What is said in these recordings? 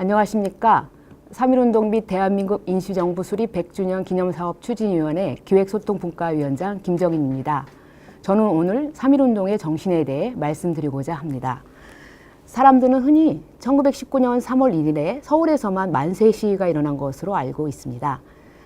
안녕하십니까. 3.1운동 및 대한민국 인수정부 수립 100주년 기념사업 추진위원회 기획소통분과위원장 김정인입니다. 저는 오늘 3.1운동의 정신에 대해 말씀드리고자 합니다. 사람들은 흔히 1919년 3월 1일에 서울에서만 만세 시위가 일어난 것으로 알고 있습니다.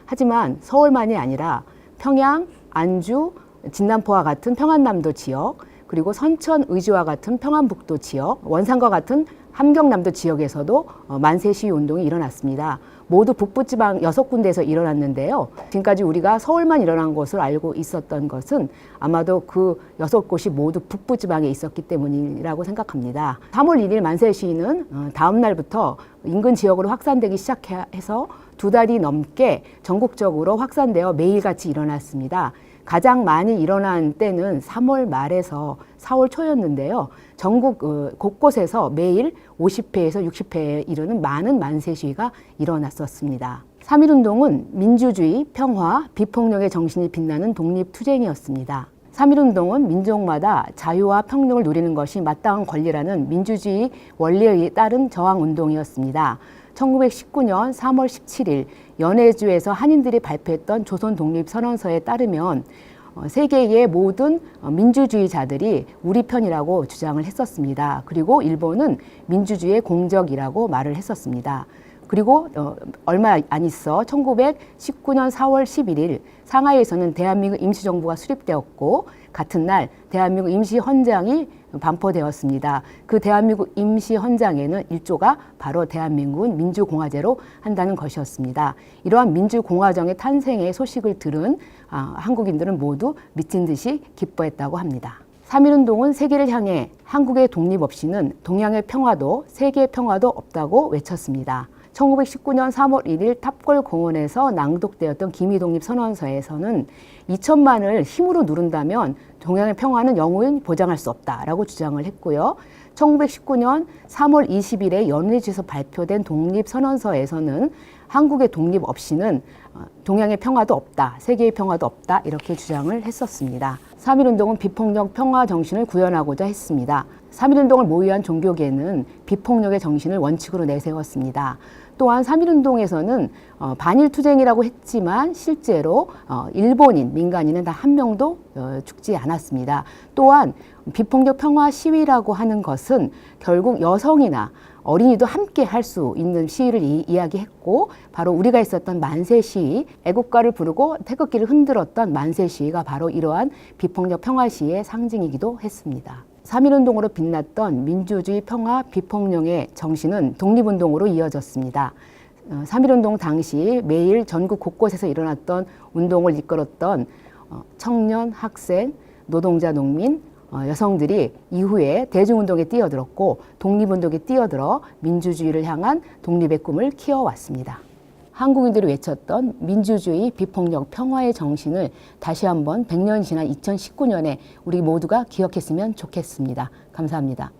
하지만 서울만이 아니라 평양, 안주, 진남포와 같은 평안남도 지역, 그리고 선천, 의주와 같은 평안북도 지역, 원산과 같은 함경남도 지역에서도 어, 만세 시위 운동이 일어났습니다. 모두 북부지방 여섯 군데에서 일어났는데요. 지금까지 우리가 서울만 일어난 것으로 알고 있었던 것은 아마도 그 여섯 곳이 모두 북부지방에 있었기 때문이라고 생각합니다. 3월 1일 만세 시위는 어, 다음 날부터 인근 지역으로 확산되기 시작해서 두 달이 넘게 전국적으로 확산되어 매일같이 일어났습니다. 가장 많이 일어난 때는 3월 말에서 4월 초였는데요. 전국 어, 곳곳에서 매일 50회에서 60회에 이르는 많은 만세 시위가 일어났었습니다. 3.1운동은 민주주의, 평화, 비폭력의 정신이 빛나는 독립투쟁이었습니다. 3.1운동은 민족마다 자유와 평등을 누리는 것이 마땅한 권리라는 민주주의 원리에 따른 저항운동이었습니다. 1919년 3월 17일 연해주에서 한인들이 발표했던 조선 독립 선언서에 따르면 어, 세계의 모든 어, 민주주의자들이 우리 편이라고 주장을 했었습니다. 그리고 일본은 민주주의의 공적이라고 말을 했었습니다. 그리고 어, 얼마 안 있어 1919년 4월 11일 상하이에서는 대한민국 임시정부가 수립되었고 같은 날 대한민국 임시헌장이 반포되었습니다. 그 대한민국 임시헌장에는 일조가 바로 대한민국은 민주공화제로 한다는 것이었습니다. 이러한 민주공화정의 탄생의 소식을 들은 아, 한국인들은 모두 미친 듯이 기뻐했다고 합니다. 3.1운동은 세계를 향해 한국의 독립 없이는 동양의 평화도 세계의 평화도 없다고 외쳤습니다. 1919년 3월 1일 탑골 공원에서 낭독되었던 기미독립 선언서에서는 2천만을 힘으로 누른다면 동양의 평화는 영원히 보장할 수 없다라고 주장을 했고요. 1919년 3월 20일에 연회지에서 발표된 독립선언서에서는 한국의 독립 없이는 어, 동양의 평화도 없다, 세계의 평화도 없다 이렇게 주장을 했었습니다. 3.1운동은 비폭력 평화 정신을 구현하고자 했습니다. 3.1운동을 모의한 종교계는 비폭력의 정신을 원칙으로 내세웠습니다. 또한 3.1운동에서는 어, 반일투쟁이라고 했지만 실제로 어, 일본인, 민간인은 단 한 명도 어, 죽지 않았습니다. 또한 비폭력 평화 시위라고 하는 것은 결국 여성이나 어린이도 함께 할 수 있는 시위를 이, 이야기했고 바로 우리가 있었던 만세 시위, 애국가를 부르고 태극기를 흔들었던 만세 시위가 바로 이러한 비폭력 평화 시위의 상징이기도 했습니다. 3.1운동으로 빛났던 민주주의 평화 비폭력의 정신은 독립운동으로 이어졌습니다. 어, 3.1운동 당시 매일 전국 곳곳에서 일어났던 운동을 이끌었던 어, 청년, 학생, 노동자, 농민, 어, 여성들이 이후에 대중운동에 뛰어들었고 독립운동에 뛰어들어 민주주의를 향한 독립의 꿈을 키워왔습니다. 한국인들이 외쳤던 민주주의, 비폭력, 평화의 정신을 다시 한번 100년 지난 2019년에 우리 모두가 기억했으면 좋겠습니다. 감사합니다.